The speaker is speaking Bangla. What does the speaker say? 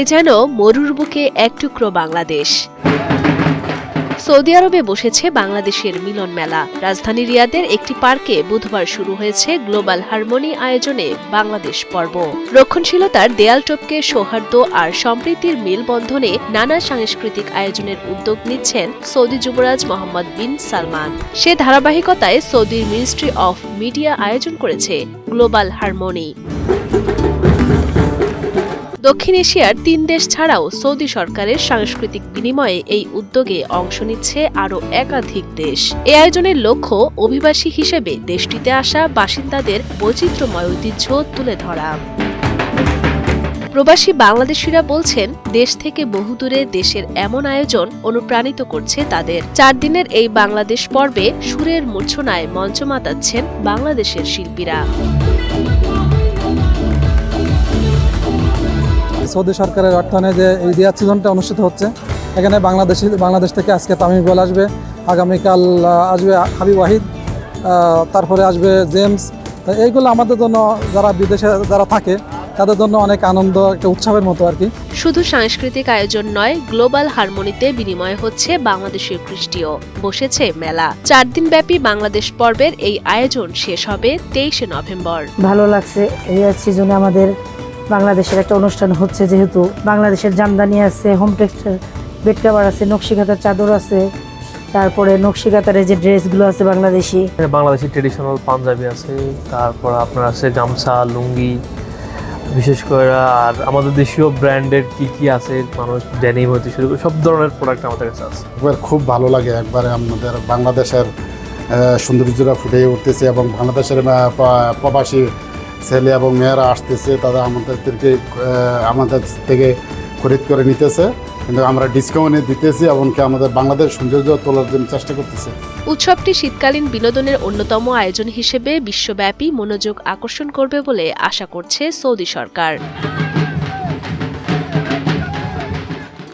এ যেন মরুর বুকে এক টুকরো বাংলাদেশ। সৌদি আরবে বসেছে বাংলাদেশের মিলন মেলা। রাজধানী রিয়াদের একটি পার্কে বুধবার শুরু হয়েছে গ্লোবাল হারমোনি আয়োজনে বাংলাদেশ পর্ব। রক্ষণশীলতার দেয়াল টপকে সৌহার্দ্য আর সম্প্রীতির মেলবন্ধনে নানা সাংস্কৃতিক আয়োজনের উদ্যোগ নিচ্ছেন সৌদি যুবরাজ মোহাম্মদ বিন সালমান। সে ধারাবাহিকতায় সৌদির মিনিস্ট্রি অফ মিডিয়া আয়োজন করেছে গ্লোবাল হারমোনি। দক্ষিণ এশিয়ার তিন দেশ ছাড়াও সৌদি সরকারের সাংস্কৃতিক বিনিময়ে এই উদ্যোগে অংশ নিচ্ছে আরও একাধিক দেশ। এ আয়োজনের লক্ষ্য অভিবাসী হিসেবে দেশটিতে আসা বাসিন্দাদের বৈচিত্র্যময় ঐতিহ্য তুলে ধরা। প্রবাসী বাংলাদেশিরা বলছেন, দেশ থেকে বহুদূরে দেশের এমন আয়োজন অনুপ্রাণিত করছে তাদের। চার দিনের এই বাংলাদেশ পর্বে সুরের মূর্ছনায় মঞ্চ মাতাচ্ছেন বাংলাদেশের শিল্পীরা। সৌদি সরকারের অর্থায়নে যে এই রিয়াদ সিজনটা অনুষ্ঠিত হচ্ছে এখানে বাংলাদেশি বাংলাদেশ থেকে আজকে তামিম ইকবাল আসবে আগামীকাল আসবে হাবিব ওয়াহিদ তারপরে আসবে জেমস। এইগুলো আমাদের জন্য যারা বিদেশে যারা থাকে তাদের জন্য অনেক আনন্দ একটা উৎসবের মতো আর কি। শুধু সাংস্কৃতিক আয়োজন নয় গ্লোবাল হারমোনিতে বিনিময় হচ্ছে বাংলাদেশের কৃষ্টিও। বসেছে মেলা। চার দিন ব্যাপী বাংলাদেশ পর্বের এই আয়োজন শেষ হবে তেইশে নভেম্বর। ভালো লাগছে এই সিজনে আমাদের বাংলাদেশের একটা অনুষ্ঠান হচ্ছে যেহেতু বাংলাদেশের জামদানি আছে হোম টেক্সটাইল বেড কাভার আছে নকশিকাতার চাদর আছে তারপরে নকশিকাতারের যে ড্রেসগুলো আছে বাংলাদেশি। বাংলাদেশি ট্রেডিশনাল পাঞ্জাবি আছে তারপর আপনার আছে গামছা লুঙ্গি বিশেষ করে আর আমাদের দেশীয় ব্র্যান্ডের কি কি আছে মানুষ ডেনিম হতে শুরু করে সব ধরনের প্রোডাক্ট আমাদের কাছে আছে। একবার খুব ভালো লাগে একবারে আমাদের বাংলাদেশের আহ, সৌন্দর্যটা ফুটে উঠতেছে এবং বাংলাদেশের প্রবাসী ছেলে এবং মেয়েরা আসতেছে তারা আমাদের থেকে আহ, আমাদের থেকে খরিদ করে নিতেছে। কিন্তু আমরা ডিসকাউন্টে দিতেছি এমনকি আমাদের বাংলাদেশ সৌন্দর্য তোলার জন্য চেষ্টা করতেছে। উৎসবটি শীতকালীন বিনোদনের অন্যতম আয়োজন হিসেবে বিশ্বব্যাপী মনোযোগ আকর্ষণ করবে বলে আশা করছে সৌদি সরকার।